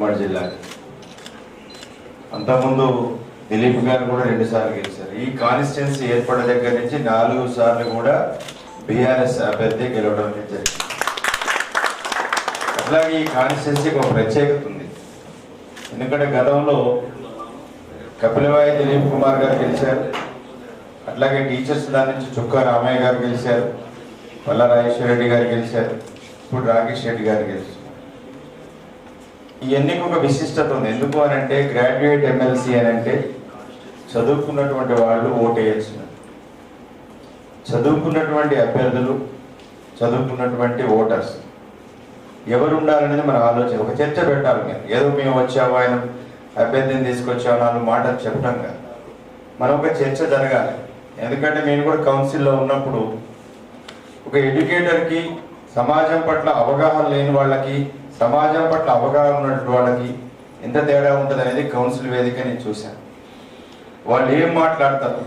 ఉమ్మడి జిల్లాకి అంతకుముందు దిలీప్ గారు కూడా రెండు సార్లు గెలిచారు. ఈ కాన్స్టిట్యున్సీ ఏర్పడిన దగ్గర నుంచి నాలుగు సార్లు కూడా బీఆర్ఎస్ అభ్యర్థి గెలవడం జరిగింది. అట్లాగే ఈ కాన్స్టిట్యున్సీకి ఒక ప్రత్యేకత ఉంది. ఎందుకంటే గతంలో కపిలవాయి దిలీప్ కుమార్ గారు గెలిచారు. అట్లాగే టీచర్స్ దాని నుంచి చుక్క రామయ్య గారు గెలిచారు. పల్లా రాజేశ్వర రెడ్డి గారు గెలిచారు. ఇప్పుడు రాకేష్ రెడ్డి గారు గెలిచారు ఈ ఎన్నిక ఒక విశిష్టత ఉంది. ఎందుకు అని అంటే గ్రాడ్యుయేట్ ఎమ్మెల్సీ అని అంటే చదువుకున్నటువంటి వాళ్ళు ఓటేయచ్చు. చదువుకున్నటువంటి అభ్యర్థులు చదువుకున్నటువంటి ఓటర్స్. ఎవరు ఉండాలనేది మన ఆలోచన. ఒక చర్చ పెట్టాలి మేము. ఏదో మేము వచ్చాము ఆయన అభ్యర్థిని తీసుకొచ్చాము నాలుగు మాటలు చెప్పడం కాదు. మనం ఒక చర్చ జరగాలి. ఎందుకంటే నేను కూడా కౌన్సిల్లో ఉన్నప్పుడు ఒక ఎడ్యుకేటర్కి సమాజం పట్ల అవగాహన లేని వాళ్ళకి సమాజం పట్ల అవగాహన ఉన్నటువంటి వాళ్ళకి ఎంత తేడా ఉంటుంది అనేది కౌన్సిల్ వేదిక నేను చూశాను. వాళ్ళు ఏం మాట్లాడతారు?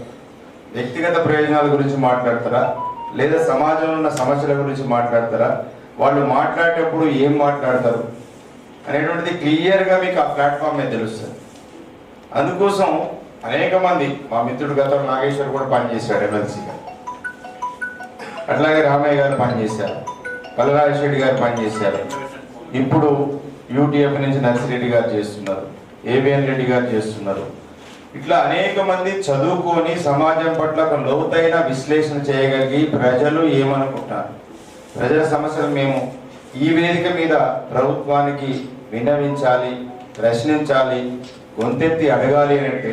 వ్యక్తిగత ప్రయోజనాల గురించి మాట్లాడతారా? లేదా సమాజంలో ఉన్న సమస్యల గురించి మాట్లాడతారా? వాళ్ళు మాట్లాడేటప్పుడు ఏం మాట్లాడతారు? అనేటువంటిది క్లియర్గా మీకు ఆ ప్లాట్ఫామ్ మీద తెలుస్తుంది. అందుకోసం అనేక మంది మా మిత్రుడు గత నాగేశ్వర్ కూడా పనిచేశాడు ఎమ్మెల్సీగా. అట్లాగే రామయ్య గారు పనిచేశారు. కలరాజశెట్టి గారు పనిచేశారు. ఇప్పుడు యూటీఎఫ్ నుంచి నర్సిరెడ్డి గారు చేస్తున్నారు ఏవిఎన్ రెడ్డి గారు చేస్తున్నారు. ఇట్లా అనేక మంది చదువుకొని సమాజం పట్ల ఒక లోతైన విశ్లేషణ చేయగలిగి ప్రజలు ఏమనుకుంటారు? ప్రజల సమస్యలు మేము ఈ వేదిక మీద ప్రభుత్వానికి విన్నవించాలి ప్రశ్నించాలి గొంతెత్తి అడగాలి అని అంటే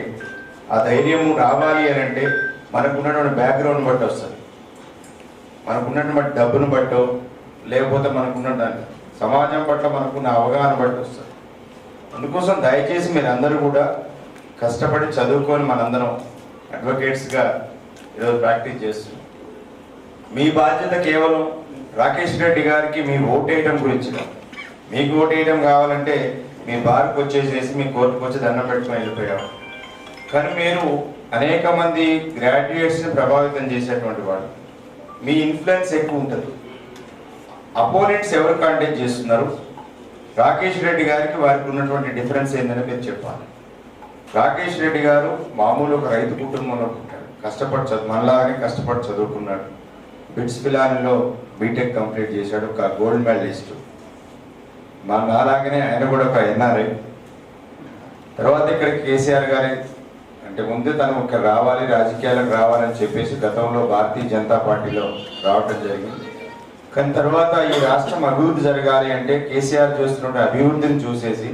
ఆ ధైర్యం రావాలి అని అంటే మనకున్నటువంటి బ్యాక్గ్రౌండ్ బట్టి వస్తుంది. మనకున్నటువంటి డబ్బును బట్టో లేకపోతే మనకున్న దాన్ని. సమాజం పట్ల మనకున్న అవగాహన బట్టి వస్తుంది. అందుకోసం దయచేసి మీరు అందరూ కూడా కష్టపడి చదువుకొని మనందరం అడ్వకేట్స్గా ఈరోజు ప్రాక్టీస్ చేస్తున్నాం మీ బాధ్యత కేవలం రాకేష్ రెడ్డి గారికి మీ ఓటేయటం గురించి మీకు ఓటేయటం కావాలంటే మీ బార్కు వచ్చేసేసి మీ కోర్టుకు వచ్చి దండం పెట్టుకొని వెళ్ళిపోయాం. కానీ మీరు అనేక మంది గ్రాడ్యుయేట్స్ని ప్రభావితం చేసేటువంటి వాళ్ళు. మీ ఇన్ఫ్లుయెన్స్ ఎక్కువ ఉంటుంది. అపోనెంట్స్ ఎవరు కాంటెక్ట్ చేస్తున్నారు? రాకేష్ రెడ్డి గారికి వారికి ఉన్నటువంటి డిఫరెన్స్ ఏందని మీరు చెప్పాలి. రాకేష్ రెడ్డి గారు మామూలు ఒక రైతు కుటుంబంలో పుట్టాడు కష్టపడి చదువు మనలాగానే కష్టపడి చదువుకున్నాడు. బిట్స్ పిలానిలో బీటెక్ కంప్లీట్ చేశాడు ఒక గోల్డ్ మెడలిస్ట్ మా నాలాగనే ఆయన కూడా ఒక ఎన్ఆర్ఐ తర్వాత ఇక్కడ కేసీఆర్ గారి అంటే ముందే తను ఇక్కడ రావాలి రాజకీయాలకు రావాలని చెప్పేసి గతంలో భారతీయ జనతా పార్టీలో రావటం జరిగింది. కానీ తర్వాత ఈ రాష్ట్రం అభివృద్ధి జరగాలి అంటే కేసీఆర్ చేస్తున్న అభివృద్ధిని చూసేసి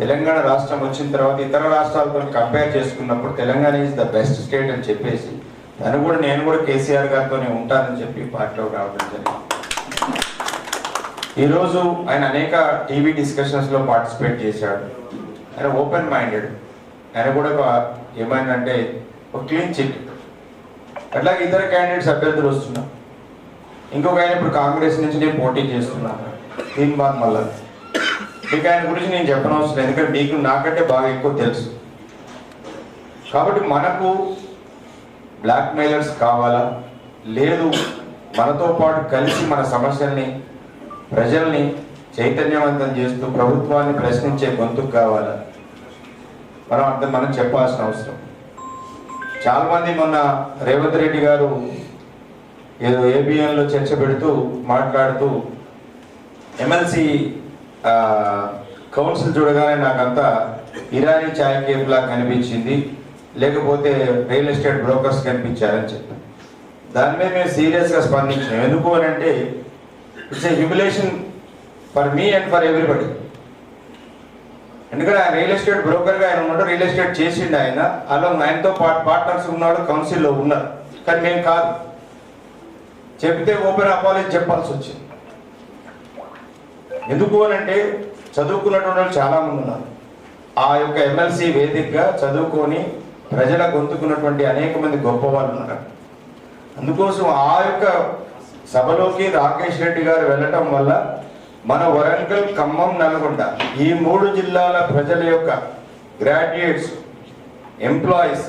తెలంగాణ రాష్ట్రం వచ్చిన తర్వాత ఇతర రాష్ట్రాలతో కంపేర్ చేసుకున్నప్పుడు Telangana is the best state అని చెప్పేసి తను కూడా నేను కూడా కేసీఆర్ గారితోనే ఉంటానని చెప్పి పార్టీలో రావడం జరిగింది. ఈరోజు ఆయన అనేక టీవీ డిస్కషన్స్లో పార్టిసిపేట్ చేశాడు. ఆయన ఓపెన్ మైండెడ్ ఆయన కూడా ఒక ఏమైందంటే ఒక క్లీన్ చిట్ అట్లాగే ఇతర క్యాండిడేట్స్ అభ్యర్థులు వస్తున్నారు. ఇంకొక ఆయన ఇప్పుడు కాంగ్రెస్ నుంచి నేను పోటీ చేస్తున్నాను దీని బాగా మళ్ళా మీకు ఆయన గురించి నేను చెప్పనవసరం ఎందుకంటే మీకు నాకంటే బాగా ఎక్కువ తెలుసు. కాబట్టి మనకు బ్లాక్ మెయిలర్స్ కావాలా? లేదు. మనతో పాటు కలిసి మన సమస్యల్ని ప్రజల్ని చైతన్యవంతం చేస్తూ ప్రభుత్వాన్ని ప్రశ్నించే గొంతుకు కావాలా? మనం అర్థం మనం చెప్పాల్సిన అవసరం. చాలామంది మొన్న రేవంత్ రెడ్డి గారు ఏదో ఏబిఎన్లో చర్చ పెడుతూ మాట్లాడుతూ ఎమ్మెల్సీ కౌన్సిల్ చూడగానే నాకంతా ఇరానీ ఛాయ్ కేఫ్లా కనిపించింది. లేకపోతే రియల్ ఎస్టేట్ బ్రోకర్స్ కనిపించారని చెప్పి దాని మీద మేము సీరియస్గా స్పందించాం ఎందుకు అని అంటే it's a humiliation for me and for everybody. ఎందుకంటే ఆయన రియల్ ఎస్టేట్ బ్రోకర్గా ఆయన ఉన్నాడు రియల్ ఎస్టేట్ చేసిండు ఆయన. అలా ఆయనతో పాటు పార్ట్నర్స్ ఉన్నాడు కౌన్సిల్లో ఉన్నారు. కానీ మేము కాదు. చెప్తే ఓపెన్ అపాలజీ చెప్పాల్సి వచ్చింది. ఎందుకు అని అంటే చదువుకున్నటువంటి వాళ్ళు చాలా మంది ఉన్నారు. ఆ యొక్క ఎమ్మెల్సీ వేదికగా చదువుకొని ప్రజల గొంతుకున్నటువంటి అనేక మంది గొప్ప వాళ్ళు ఉన్నారు. అందుకోసం ఆ యొక్క సభలోకి రాకేష్ రెడ్డి గారు వెళ్ళటం వల్ల మన వరంగల్ ఖమ్మం నల్గొండ ఈ మూడు జిల్లాల ప్రజల యొక్క గ్రాడ్యుయేట్స్ ఎంప్లాయీస్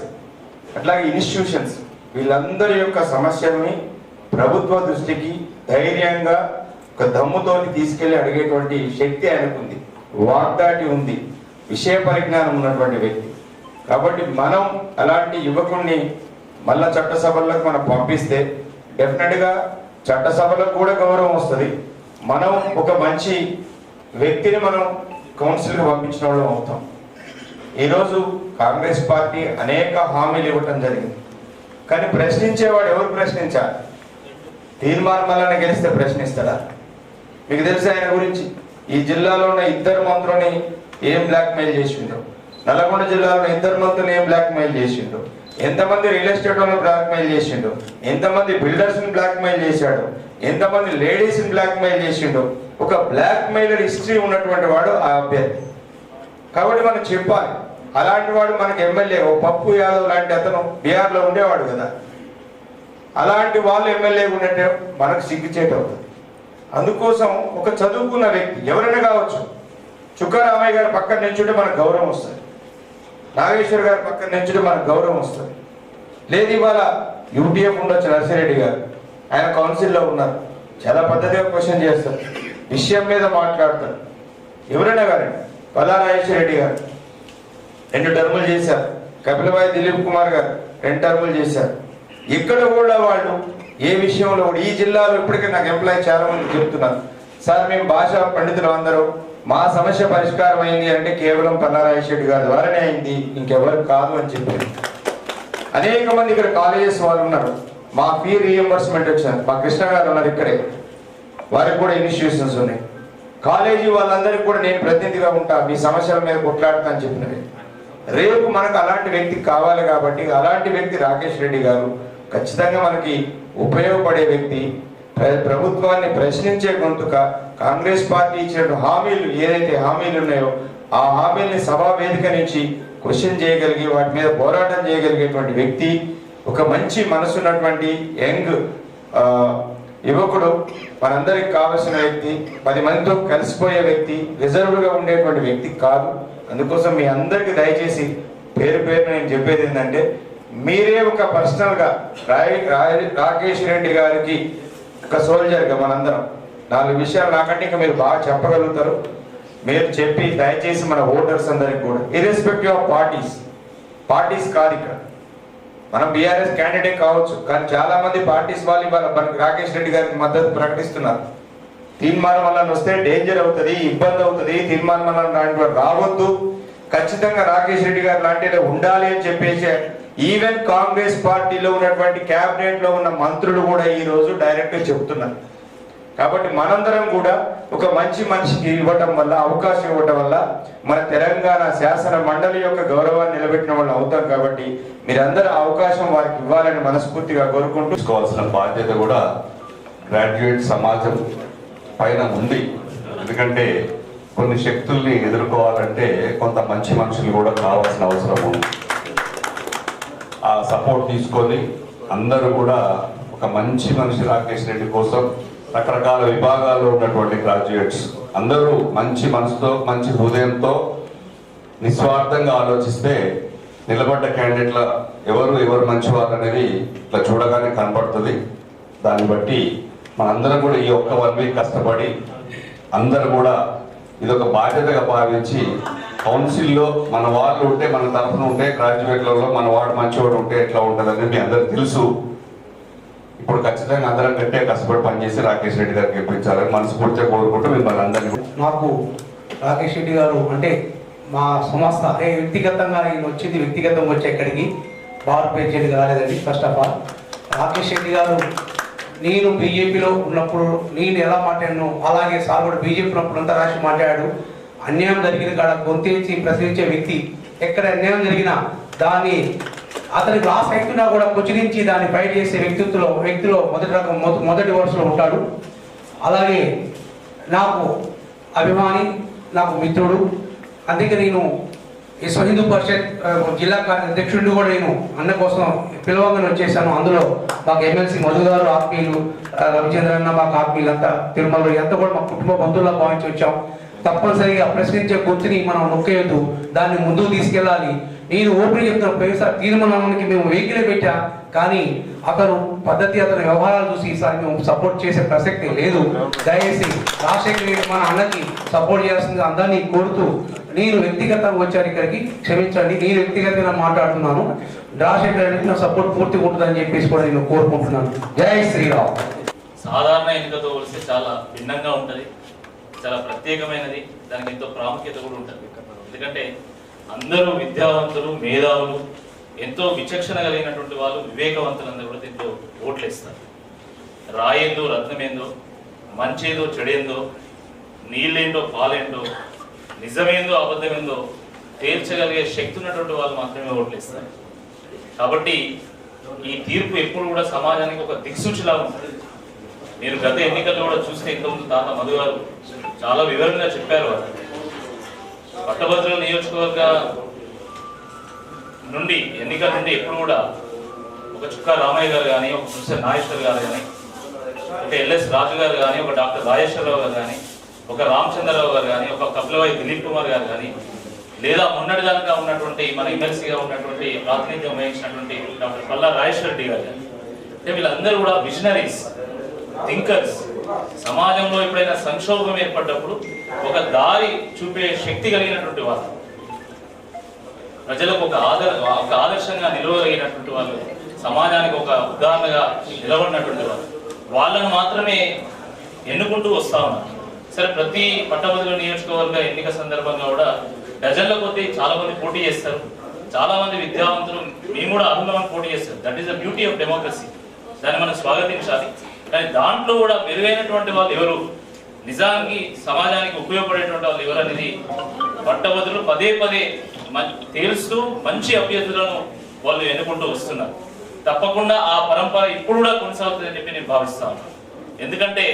అట్లాగే ఇన్స్టిట్యూషన్స్ వీళ్ళందరి యొక్క సమస్యల్ని ప్రభుత్వ దృష్టికి ధైర్యంగా ఒక దమ్ముతోని తీసుకెళ్ళి అడిగేటువంటి శక్తి ఆయనకుంది. వాగ్దాటి ఉంది. విషయ పరిజ్ఞానం ఉన్నటువంటి వ్యక్తి. కాబట్టి మనం అలాంటి యువకుణ్ణి మళ్ళా చట్టసభలకు మనం పంపిస్తే డెఫినెట్గా చట్టసభలకు కూడా గౌరవం వస్తుంది. మనం ఒక మంచి వ్యక్తిని మనం కౌన్సిల్కి పంపించిన వాళ్ళం అవుతాం. ఈరోజు కాంగ్రెస్ పార్టీ అనేక హామీలు ఇవ్వటం జరిగింది. కానీ ప్రశ్నించేవాడు ఎవరు ప్రశ్నించాలి? తీర్మానం వలన గెలిస్తే ప్రశ్నిస్తాడా? మీకు తెలుసు ఆయన గురించి? ఈ జిల్లాలో ఉన్న ఇద్దరు మంత్రుని ఏం బ్లాక్ చేసిండ్రు? చేసిండో నల్గొండ జిల్లాలో ఇద్దరు మంత్రులు ఏం బ్లాక్ చేసిండ్రు? చేసిండో ఎంతమంది రియల్ ఎస్టేట్ వాళ్ళని బ్లాక్ చేసిండు ఎంతమంది బిల్డర్స్ని బ్లాక్మెయిల్ బ్లాక్ చేశాడు? ఎంతమంది లేడీస్ని బ్లాక్మెయిల్ బ్లాక్ చేసిండో ఒక బ్లాక్మెయిలర్ హిస్టరీ ఉన్నటువంటి వాడు ఆ అభ్యర్థి. కాబట్టి మనం చెప్పాలి అలాంటి వాడు మనకి ఎమ్మెల్యే ఓ పప్పు యాదవ్ లాంటి అతను బీహార్లో ఉండేవాడు కదా. అలాంటి వాళ్ళు ఎమ్మెల్యే ఉన్నట్టే మనకు సిగ్గుచేట అవుతుంది. అందుకోసం ఒక చదువుకున్న వ్యక్తి ఎవరైనా కావచ్చు చుక్కారామయ్య గారి పక్కన నిల్చుంటే మనకు గౌరవం వస్తుంది. నాగేశ్వర్ గారి పక్కన నిల్చుంటే మనకు గౌరవం వస్తుంది. లేదు ఇవాళ యూటీఎఫ్ ఉండొచ్చు నర్సిరెడ్డి గారు. ఆయన కౌన్సిల్లో ఉన్నారు. చాలా పద్ధతిగా క్వశ్చన్ చేస్తారు. విషయం మీద మాట్లాడతారు. ఎవరైనా కానీ పల్లా రెడ్డి గారు. రెండు టర్ములు చేశారు. కపిలబాయి దిలీప్ కుమార్ గారు రెండు టర్ములు చేశారు. ఇక్కడ కూడా వాళ్ళు ఏ విషయంలో కూడా ఈ జిల్లాలో ఇప్పటికే నాకు ఎంప్లాయ్ చాలా మంది చెప్తున్నారు. సార్ మేము భాషా పండితులు అందరూ. మా సమస్య పరిష్కారం అయింది అంటే కేవలం పల్లారాజేశ్వరి గారి ద్వారానే అయింది. ఇంకెవరు కాదు అని చెప్పారు అనేక మంది ఇక్కడ కాలేజెస్ వాళ్ళు ఉన్నారు. మా ఫీ రీఎంబర్స్మెంట్ వచ్చారు మా కృష్ణ గారు ఉన్నారు ఇక్కడే. వారికి కూడా ఇన్స్టిట్యూషన్స్ ఉన్నాయి. కాలేజీ వాళ్ళందరికీ కూడా నేను ప్రతినిధిగా ఉంటా. మీ సమస్యల మీద కొట్లాడతా అని చెప్పినవి రేపు మనకు అలాంటి వ్యక్తి కావాలి కాబట్టి అలాంటి వ్యక్తి రాకేష్ రెడ్డి గారు ఖచ్చితంగా మనకి ఉపయోగపడే వ్యక్తి ప్రభుత్వాన్ని ప్రశ్నించే గొంతుక కాంగ్రెస్ పార్టీ ఇచ్చిన హామీలు ఏదైతే హామీలు ఉన్నాయో ఆ హామీల్ని సభా వేదిక నుంచి క్వశ్చన్ చేయగలిగి వాటి మీద పోరాటం చేయగలిగేటువంటి వ్యక్తి ఒక మంచి మనసున్నటువంటి యంగ్ యువకుడు మనందరికి కావలసిన వ్యక్తి పది మందితో కలిసిపోయే వ్యక్తి రిజర్వ్గా ఉండేటువంటి వ్యక్తి కాదు. అందుకోసం మీ అందరికి దయచేసి పేరు పేరు నేను చెప్పేది ఏంటంటే మీరే ఒక పర్సనల్గా రాయ్ రాయ్- రాకేష్ రెడ్డి గారికి ఒక సోల్జర్గా మనందరం. నాలుగు విషయాలు నాకంటే ఇంకా మీరు బాగా చెప్పగలుగుతారు. మీరు చెప్పి దయచేసి మన ఓటర్స్ అందరికి కూడా ఇర్రెస్పెక్టివ్ ఆఫ్ పార్టీస్ పార్టీస్ కాదు ఇక్కడ. మనం బీఆర్ఎస్ క్యాండిడేట్ కావచ్చు కానీ చాలా మంది పార్టీస్ వాళ్ళు ఇవాళ మనకి రాకేష్ రెడ్డి గారికి మద్దతు ప్రకటిస్తున్నారు. తీర్మానం వల్ల వస్తే డేంజర్ అవుతుంది ఇబ్బంది అవుతుంది తీర్మానం వల్ల రావద్దు. ఖచ్చితంగా రాకేష్ రెడ్డి గారు లాంటి ఉండాలి అని చెప్పేసి ఈవెన్ కాంగ్రెస్ పార్టీలో ఉన్నటువంటి క్యాబినెట్లో ఉన్న మంత్రులు కూడా ఈ రోజు డైరెక్ట్ చెబుతున్నారు. కాబట్టి మనందరం కూడా ఒక మంచి మనిషికి ఇవ్వటం వల్ల అవకాశం ఇవ్వటం వల్ల మన తెలంగాణ శాసన మండలి యొక్క గౌరవాన్ని నిలబెట్టిన వాళ్ళు అవుతాం కాబట్టి మీరందరూ అవకాశం వారికి ఇవ్వాలని మనస్ఫూర్తిగా కోరుకుంటూ తీసుకోవాల్సిన బాధ్యత కూడా గ్రాడ్యుయేట్ సమాజం పైన ఉంది. ఎందుకంటే కొన్ని శక్తుల్ని ఎదుర్కోవాలంటే కొంత మంచి మనుషులు కూడా కావాల్సిన అవసరం ఉంది. సపోర్ట్ తీసుకొని అందరూ కూడా ఒక మంచి మనిషి రాకేష్ రెడ్డి కోసం రకరకాల విభాగాల్లో ఉన్నటువంటి గ్రాడ్యుయేట్స్ అందరూ మంచి మనసుతో మంచి హృదయంతో నిస్వార్థంగా ఆలోచిస్తే నిలబడ్డ క్యాండిడేట్ల ఎవరు ఎవరు మంచి అనేది ఇట్లా చూడగానే కనపడుతుంది దాన్ని బట్టి మనందరం కూడా ఈ ఒక్క వన్ వీక్ కష్టపడి అందరూ కూడా ఇది ఒక బాధ్యతగా భావించి కౌన్సిల్లో మన వాళ్ళు ఉంటే మన తరఫున ఉంటే గ్రాడ్యుయేట్లలో మన వాడు మంచివాడు ఉంటే ఎట్లా ఉంటుందని మీ అందరికి తెలుసు. ఇప్పుడు ఖచ్చితంగా అందరం కంటే కష్టపడి పనిచేసి రాకేష్ రెడ్డి గారికి ఇప్పించాలని మనస్ఫూర్తిగా కోరుకుంటూ మిమ్మల్ని అందరినీ నాకు రాకేష్ రెడ్డి గారు అంటే మా సంస్థ అంటే వ్యక్తిగతంగా నేను వచ్చింది వ్యక్తిగతంగా వచ్చే ఇక్కడికి బార్ ప్రెసిడెంట్ కాలేదండి first of all Rakesh Reddy garu నేను బీజేపీలో ఉన్నప్పుడు నేను ఎలా మాట్లాడినో అలాగే సార్ కూడా బీజేపీ ఉన్నప్పుడు అంతా రాసి మాట్లాడాడు. అన్యాయం జరిగిన కాడ గొంతేసి ప్రశ్నించే వ్యక్తి ఎక్కడ అన్యాయం జరిగినా దాన్ని అతనికి లాస్ అవుతున్నా కూడా నుంచి దాన్ని ఫైట్ చేసే వ్యక్తిత్వంలో వ్యక్తిలో మొదటి రకం మొదటి వరుసలో ఉంటాడు. అలాగే నాకు అభిమాని నాకు మిత్రుడు. అందుకే నేను విశ్వ హిందూ పరిషత్ జిల్లా కార్య అధ్యక్షుడిని కూడా నేను అన్న కోసం పిలవంగానే వచ్చేసాను. అందులో మాకు ఎమ్మెల్సీ మధుగారు ఆత్మీయులు అన్న మాకు ఆత్మీయులు అంతా తిరుమలలో ఎంత కూడా మా కుటుంబ బంధువులా భావించి వచ్చాం. తప్పనిసరిగా ప్రశ్నించే గుర్తుని మనం నొక్కేయద్దు. దాన్ని ముందుకు తీసుకెళ్ళాలి. నేను ఓపెన్ చెప్తున్న ప్రవేశ తీర్మానానికి మేము వెహికలే పెట్టా కానీ అతను పద్ధతి అతని వ్యవహారాలు చూసి ఈసారి మేము సపోర్ట్ చేసే ప్రసక్తి లేదు. దయచేసి రాజశేఖర్ రెడ్డి మన అన్నకి సపోర్ట్ చేయాల్సింది అందరినీ కోరుతూ నేను వ్యక్తిగతంగా వచ్చాను ఇక్కడికి క్షమించండి నేను వ్యక్తిగతంగా మాట్లాడుతున్నాను. రాజశేఖర రెడ్డికి నా సపోర్ట్ పూర్తిగా ఉంటుందని చెప్పేసి కూడా నేను కోరుకుంటున్నాను. జై శ్రీరామ్. సాధారణ ఎన్నికతో పోలిస్తే చాలా భిన్నంగా ఉంటుంది చాలా ప్రత్యేకమైనది దానికి ఎంతో ప్రాముఖ్యత కూడా ఉంటుంది. ఎందుకంటే అందరూ విద్యావంతులు మేధావులు ఎంతో విచక్షణ కలిగినటువంటి వాళ్ళు వివేకవంతులందరూ కూడా దీంట్లో ఓట్లు ఇస్తారు రాయేందో రత్నమేందో మంచేదో చెడేందో నీళ్ళేంటో పాలేందో నిజమేందో అబద్ధమేందో తేల్చగలిగే శక్తి ఉన్నటువంటి వాళ్ళు మాత్రమే ఓట్లు ఇస్తారు కాబట్టి ఈ తీర్పు ఎప్పుడు కూడా సమాజానికి ఒక దిక్సూచిలా ఉంటుంది. మీరు గత ఎన్నికల్లో కూడా చూస్తే ఇంతకుముందు తాత మధు గారు చాలా వివరంగా చెప్పారు వారు పట్టభద్రుల నియోజకవర్గ నుండి ఎన్నికల నుండి ఎప్పుడు కూడా ఒక చుక్కా రామయ్య గారు కానీ ఒక ప్రొఫెసర్ నాగేశ్వర్ గారు కానీ ఒక ఎల్ఎస్ రాజు గారు కానీ ఒక డాక్టర్ రాజేశ్వరరావు గారు కానీ ఒక రామచంద్రరావు గారు కానీ ఒక కపిలవాయి దిలీప్ కుమార్ గారు కానీ లేదా మొన్నటిదాకా ఉన్నటువంటి మన ఎమ్మెల్సీగా ఉన్నటువంటి ప్రాతినిధ్యం వహించినటువంటి డాక్టర్ పల్లా రాజేశ్వర రెడ్డి గారు కానీ అంటే వీళ్ళందరూ కూడా విజనరీస్ థింకర్స్ సమాజంలో ఎప్పుడైనా సంక్షోభం ఏర్పడ్డప్పుడు ఒక దారి చూపే శక్తి కలిగినటువంటి వాళ్ళు. ప్రజలకు ఒక ఆదర ఒక ఆదర్శంగా నిలవగలిగినటువంటి వాళ్ళు సమాజానికి ఒక ఉదాహరణగా నిలబడినటువంటి వాళ్ళు. వాళ్ళను మాత్రమే ఎన్నుకుంటూ వస్తా ఉన్నారు. సరే ప్రతి పట్టభద్రుల నియోజకవర్గ ఎన్నిక సందర్భంగా కూడా డజన్ల కొద్దీ చాలా మంది పోటీ చేస్తారు. చాలా మంది విద్యావంతులు మేము కూడా అనుభవం పోటీ చేస్తారు. That is the beauty of democracy దాన్ని మనం స్వాగతించాలి. కానీ దాంట్లో కూడా మెరుగైనటువంటి వాళ్ళు ఎవరు? నిజానికి సమాజానికి ఉపయోగపడేటువంటి వాళ్ళు ఎవరు అనేది పట్టభద్రులు పదే పదే మం- తేలుస్తూ మంచి అభ్యర్థులను వాళ్ళు ఎన్నుకుంటూ వస్తున్నారు. తప్పకుండా ఆ పరంపర ఇప్పుడు కూడా కొనసాగుతుందని చెప్పి నేను భావిస్తాను ఎందుకంటే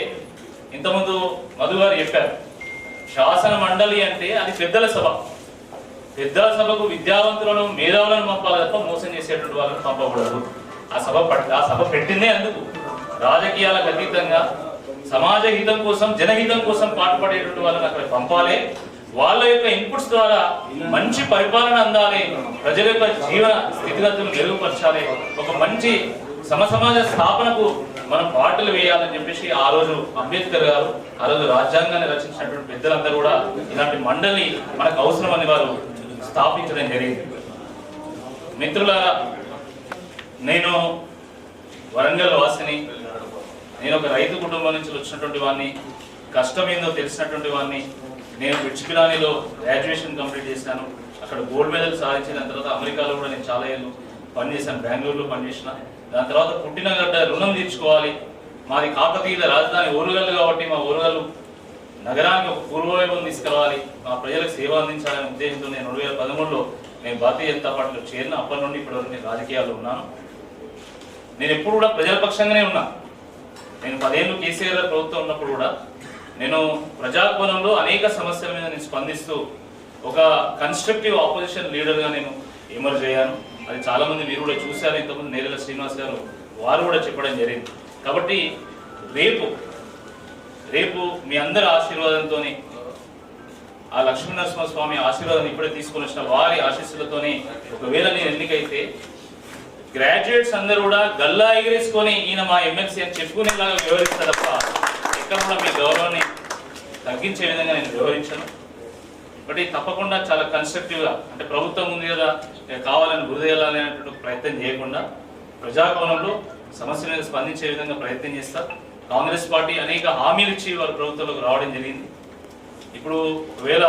ఇంతకుముందు మధు గారు చెప్పారు శాసన మండలి అంటే అది పెద్దల సభ. పెద్దల సభకు విద్యావంతులను మేధావులను పంపాలి తప్ప మోసం చేసేటువంటి వాళ్ళని పంపకూడదు. ఆ సభ ఆ సభ పెట్టిందే అందుకు. రాజకీయాలకు అతీతంగా సమాజ హితం కోసం జనహితం కోసం పాటుపడేటువంటి వాళ్ళని అక్కడ పంపాలి. వాళ్ళ యొక్క ఇన్పుట్స్ ద్వారా మంచి పరిపాలన అందాలి. ప్రజల యొక్క జీవన స్థితిగతులు మెరుగుపరచాలి. ఒక మంచి సమసమాజ స్థాపనకు మనం పాటలు వేయాలని చెప్పేసి ఆ రోజు అంబేద్కర్ గారు ఆ రోజు రాజ్యాంగాన్ని రచించినటువంటి పెద్దలందరూ కూడా ఇలాంటి మండలి మనకు అవసరం అని వారు స్థాపించడం జరిగింది. మిత్రులారా నేను వరంగల్ వాసిని. నేను ఒక రైతు కుటుంబం నుంచి వచ్చినటువంటి వాడిని కష్టం ఏందో తెలిసినటువంటి వాడిని నేను పిచ్చిపిలానిలో గ్రాడ్యుయేషన్ కంప్లీట్ చేశాను. అక్కడ గోల్డ్ మెడల్ సాధించిన తర్వాత అమెరికాలో కూడా నేను చాలా ఏళ్ళు పనిచేశాను బెంగళూరులో పనిచేసిన. దాని తర్వాత పుట్టిన గడ్డ రుణం తీర్చుకోవాలి. మాది కాకతీయ రాజధాని ఓరుగల్లు కాబట్టి మా ఓరుగల్లు నగరానికి ఒక పూర్వవైభవం తీసుకురావాలి. మా ప్రజలకు సేవ అందించాలనే ఉద్దేశంతో నేను రెండు వేల పదమూడులో నేను భారతీయ జనతా పార్టీలో చేరిన. అప్పటి నుండి ఇప్పటివరకు నేను రాజకీయాల్లో ఉన్నాను. నేను ఎప్పుడు కూడా ప్రజల పక్షంగానే ఉన్నా. నేను పదేళ్ళు కేసీఆర్ ప్రభుత్వం ఉన్నప్పుడు కూడా నేను ప్రజాకోణంలో అనేక సమస్యల మీద నేను స్పందిస్తూ ఒక కన్స్ట్రక్టివ్ ఆపోజిషన్ లీడర్గా నేను ఎమర్జ్ అయ్యాను. అది చాలామంది మీరు కూడా చూశారు ఇంతకుముందు నేరెల శ్రీనివాస్ గారు వారు కూడా చెప్పడం జరిగింది. కాబట్టి రేపు రేపు మీ అందరి ఆశీర్వాదంతో ఆ లక్ష్మీ స్వామి ఆశీర్వాదం ఇప్పుడే తీసుకొని వచ్చిన వారి ఆశీస్సులతోనే ఒకవేళ నేను ఎన్నికైతే గ్రాడ్యుయేట్స్ అందరూ కూడా గల్లా ఎగిరేసుకొని ఈయన మా ఎమ్మెల్సీ అని చెప్పుకునేలాగా వ్యవహరిస్తారు తప్ప ఎక్కడ కూడా మీ గౌరవాన్ని తగ్గించే విధంగా నేను వివరించను ఒకటి తప్పకుండా చాలా కన్స్ట్రక్టివ్గా అంటే ప్రభుత్వం ఉంది కదా కావాలని గురిదేయాలని అనేటువంటి ప్రయత్నం చేయకుండా ప్రజాకోణంలో సమస్య మీద స్పందించే విధంగా ప్రయత్నం చేస్తా. కాంగ్రెస్ పార్టీ అనేక హామీలు ఇచ్చి వారు ప్రభుత్వంలోకి రావడం జరిగింది. ఇప్పుడు ఒకవేళ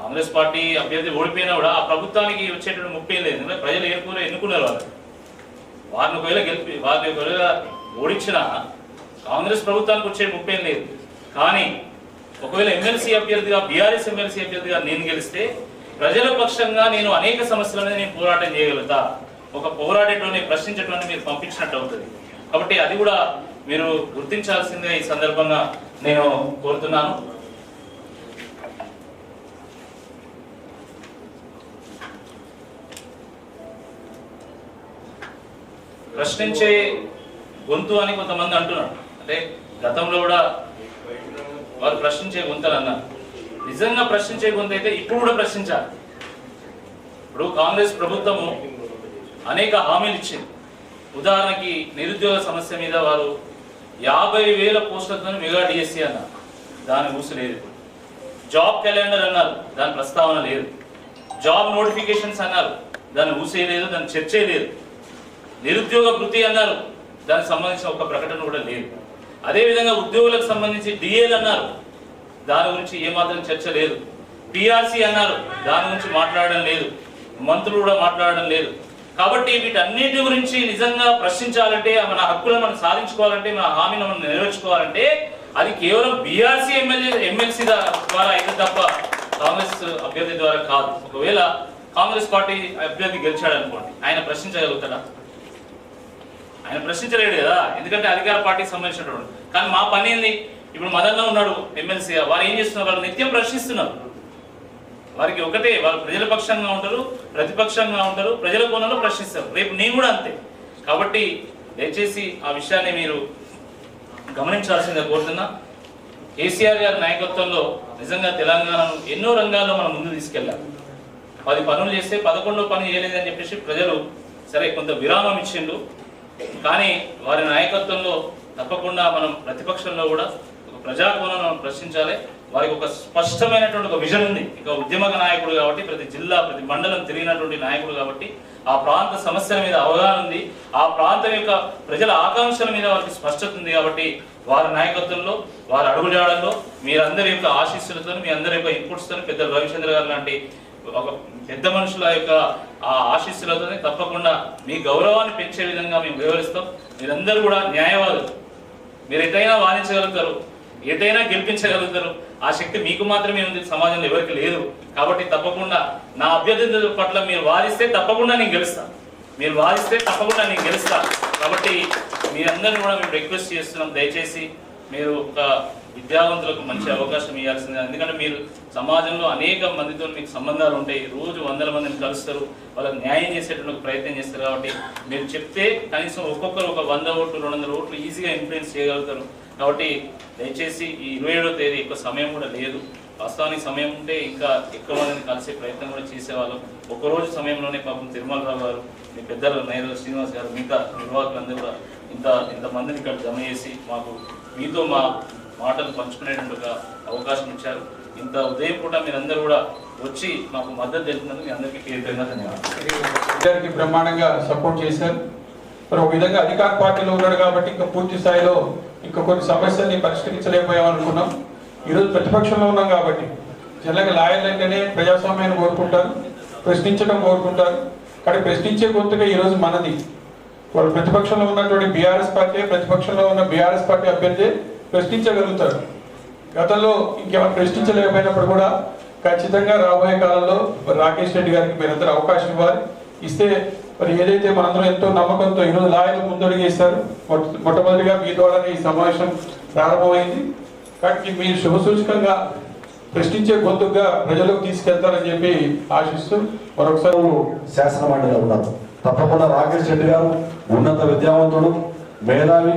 కాంగ్రెస్ పార్టీ అభ్యర్థి ఓడిపోయినా కూడా ఆ ప్రభుత్వానికి వచ్చేటువంటి ముప్పే లేదు. ప్రజలు ఏర్పూర ఎన్నుకున్నారు వాళ్ళు. వారిని ఒకవేళ గెలిపి వారిని ఒకవేళ ఓడించినా కాంగ్రెస్ ప్రభుత్వానికి వచ్చే ముప్పేం లేదు. కానీ ఒకవేళ ఎమ్మెల్సీ అభ్యర్థిగా బీఆర్ఎస్ ఎమ్మెల్సీ అభ్యర్థిగా నేను గెలిస్తే ప్రజల పక్షంగా నేను అనేక సమస్యల మీద నేను పోరాటం చేయగలుగుతా. ఒక పోరాడేటువంటి ప్రశ్నించటువంటి మీరు పంపించినట్టు అవుతుంది. కాబట్టి అది కూడా మీరు గుర్తించాల్సిందే ఈ సందర్భంగా నేను కోరుతున్నాను. ప్రశ్నించే గొంతు అని కొంతమంది అంటున్నారు. అంటే గతంలో కూడా వారు ప్రశ్నించే గొంతులు అన్నారు. నిజంగా ప్రశ్నించే గొంతు అయితే ఇప్పుడు కూడా ప్రశ్నించాలి. ఇప్పుడు కాంగ్రెస్ ప్రభుత్వము అనేక హామీలు ఇచ్చింది. ఉదాహరణకి నిరుద్యోగ సమస్య మీద వారు యాభై వేల పోస్టులతో మెగా డిఎస్సి అన్నారు. దాని ఊసు లేదు జాబ్ క్యాలెండర్ అన్నారు. దాని ప్రస్తావన లేదు. జాబ్ నోటిఫికేషన్స్ అన్నారు. దాని ఊసే లేదు దాని చర్చే లేదు. నిరుద్యోగ వృత్తి అన్నారు. దానికి సంబంధించిన ఒక ప్రకటన కూడా లేదు. అదేవిధంగా ఉద్యోగులకు సంబంధించి డిఏలు అన్నారు. దాని గురించి ఏమాత్రం చర్చ లేదు. పిఆర్సీ అన్నారు. దాని గురించి మాట్లాడడం లేదు. మంత్రులు కూడా మాట్లాడడం లేదు. కాబట్టి వీటన్నిటి గురించి నిజంగా ప్రశ్నించాలంటే మన హక్కులను మనం సాధించుకోవాలంటే మన హామీని మనం నెరవేర్చుకోవాలంటే అది కేవలం బీఆర్సీ ఎమ్మెల్యే ఎమ్మెల్సీ ద్వారా అయితే తప్ప కాంగ్రెస్ అభ్యర్థి ద్వారా కాదు. ఒకవేళ కాంగ్రెస్ పార్టీ అభ్యర్థి గెలిచాడు అనుకోండి ఆయన ప్రశ్నించగలుగుతాడా? ఆయన ప్రశ్నించలేడు కదా. ఎందుకంటే అధికార పార్టీకి సంబంధించినటువంటి కానీ మా పని ఏంది? ఇప్పుడు మదన్లో ఉన్నాడు ఎమ్మెల్సీగా వారు ఏం చేస్తున్నారు? వాళ్ళు నిత్యం ప్రశ్నిస్తున్నారు. వారికి ఒకటే వాళ్ళు ప్రజల పక్షంగా ఉంటారు ప్రతిపక్షంగా ఉంటారు ప్రజల కోణంలో ప్రశ్నిస్తారు. రేపు నేను కూడా అంతే. కాబట్టి దయచేసి ఆ విషయాన్ని మీరు గమనించాల్సిందిగా కోరుతున్నా. కేసీఆర్ గారి నాయకత్వంలో నిజంగా తెలంగాణను ఎన్నో రంగాల్లో మనం ముందు తీసుకెళ్ళాం పది పనులు చేస్తే పదకొండో పని చేయలేదని చెప్పేసి ప్రజలు సరే కొంత విరామం ఇచ్చిండు కానీ వారి నాయకత్వంలో తప్పకుండా మనం ప్రతిపక్షంలో కూడా ఒక ప్రజాకోణం మనం ప్రశ్నించాలి. వారికి ఒక స్పష్టమైనటువంటి ఒక విజన్ ఉంది. ఇక ఉద్యమ నాయకుడు కాబట్టి ప్రతి జిల్లా ప్రతి మండలం తిరిగినటువంటి నాయకుడు కాబట్టి ఆ ప్రాంత సమస్యల మీద అవగాహన ఉంది. ఆ ప్రాంతం యొక్క ప్రజల ఆకాంక్షల మీద వారికి స్పష్టత ఉంది కాబట్టి వారి నాయకత్వంలో వారి అడుగుజాడల్లో మీరందరి యొక్క ఆశీస్సులతో మీ అందరి యొక్క ఇన్పుట్స్తో పెద్ద రవిచంద్ర గారు లాంటి ఒక పెద్ద మనుషుల యొక్క ఆ ఆశీస్సులతోనే తప్పకుండా మీ గౌరవాన్ని పెంచే విధంగా మేము వివరిస్తాం మీరందరూ కూడా న్యాయవాదులు. మీరు ఎటైనా వాదించగలుగుతారు. ఏదైనా గెలిపించగలుగుతారు. ఆ శక్తి మీకు మాత్రమే ఉంది. సమాజంలో ఎవరికి లేదు. కాబట్టి తప్పకుండా నా అభ్యర్థుల పట్ల మీరు వాదిస్తే తప్పకుండా నేను గెలుస్తాను మీరు వాదిస్తే తప్పకుండా నేను గెలుస్తాను కాబట్టి మీరందరినీ కూడా మేము రిక్వెస్ట్ చేస్తున్నాం. దయచేసి మీరు ఒక విద్యావంతులకు మంచి అవకాశం ఇవ్వాల్సిందే. ఎందుకంటే మీరు సమాజంలో అనేక మందితో మీకు సంబంధాలు ఉంటాయి రోజు వందల మందిని కలుస్తారు. వాళ్ళకి న్యాయం చేసేటువంటి ప్రయత్నం చేస్తారు కాబట్టి మీరు చెప్తే కనీసం ఒక్కొక్కరు ఒక వంద ఓట్లు రెండు వందల ఓట్లు ఈజీగా ఇన్ఫ్లుయెన్స్ చేయగలుగుతారు. కాబట్టి దయచేసి ఈ ఇరవై ఏడో తేదీ ఎక్కువ సమయం కూడా లేదు. వాస్తవానికి సమయం ఉంటే ఇంకా ఎక్కువ మందిని కలిసే ప్రయత్నం కూడా చేసేవాళ్ళం. ఒక రోజు సమయంలోనే పాపం తిరుమలరావు గారు మీ పెద్దలు నైరు శ్రీనివాస్ గారు మిగతా నిర్వాహకులందరూ కూడా ఇంత ఇంతమందిని ఇక్కడ జమ చేసి మాకు మీతో మా మాటలు పంచుకునేటట్టుగా అవకాశం ఇచ్చారు. ఇంత ఉదయం పూట మీరందరూ కూడా వచ్చి మాకు మద్దతు తెలిపినందుకు మీ అందరికీ పేరు ధన్యవాదాలు. బ్రహ్మాండంగా సపోర్ట్ చేశారు. మరి ఒక విధంగా అధికార పార్టీలో ఉన్నాడు కాబట్టి ఇంకా పూర్తి స్థాయిలో ఇంకా కొన్ని సమస్యల్ని పరిష్కరించలేకపోయాం అనుకున్నాం ఈరోజు ప్రతిపక్షంలో ఉన్నాం కాబట్టి జనరల్గా లాయర్లు అంటేనే ప్రజాస్వామ్యాన్ని కోరుకుంటారు ప్రశ్నించడం కోరుకుంటారు. కానీ ప్రశ్నించే గొంతుగా ఈరోజు మనది. వాళ్ళు ప్రతిపక్షంలో ఉన్నటువంటి బీఆర్ఎస్ పార్టీ ప్రతిపక్షంలో ఉన్న బీఆర్ఎస్ పార్టీ అభ్యర్థి ప్రశ్నించగలుగుతారు గతంలో ఇంకేమైనా ప్రశ్నించలేకపోయినప్పుడు కూడా ఖచ్చితంగా రాబోయే కాలంలో రాకేష్ రెడ్డి గారికి మీరందరూ అవకాశం ఇవ్వాలి. ఇస్తే మరి ఏదైతే మనందరం ఎంతో నమ్మకంతో ఈరోజు లాయర్లు ముందడిగేస్తారు మొట్టమొదటిగా మీ ద్వారానే ఈ సమావేశం ప్రారంభమైంది. కాబట్టి మీరు శుభసూచకంగా ప్రశ్నించే గొంతుగా ప్రజలకు తీసుకెళ్తారని చెప్పి ఆశిస్తూ మరొకసారి శాసన ఉన్నారు. తప్పకుండా రాకేష్ రెడ్డి గారు ఉన్నత విద్యావంతుడు మేధావి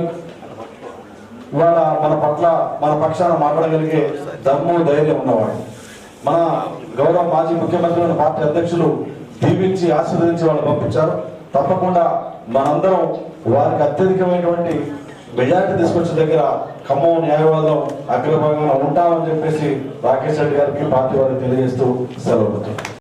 ఇవాళ మన పట్ల మన పక్షాన మాట్లాడగలిగే దమ్ము ధైర్యం ఉన్నవాడు. మన గౌరవ మాజీ ముఖ్యమంత్రి పార్టీ అధ్యక్షులు దీవించి ఆశీర్వదించి వాళ్ళు పంపించారు. తప్పకుండా మనందరం వారికి అత్యధికమైనటువంటి మెజార్టీ తీసుకొచ్చిన దగ్గర ఖమ్మం న్యాయవాదం అగ్రభాగంలో ఉంటామని చెప్పేసి రాకేష్ రెడ్డి గారికి పార్టీ వారికి తెలియజేస్తూ సెలవు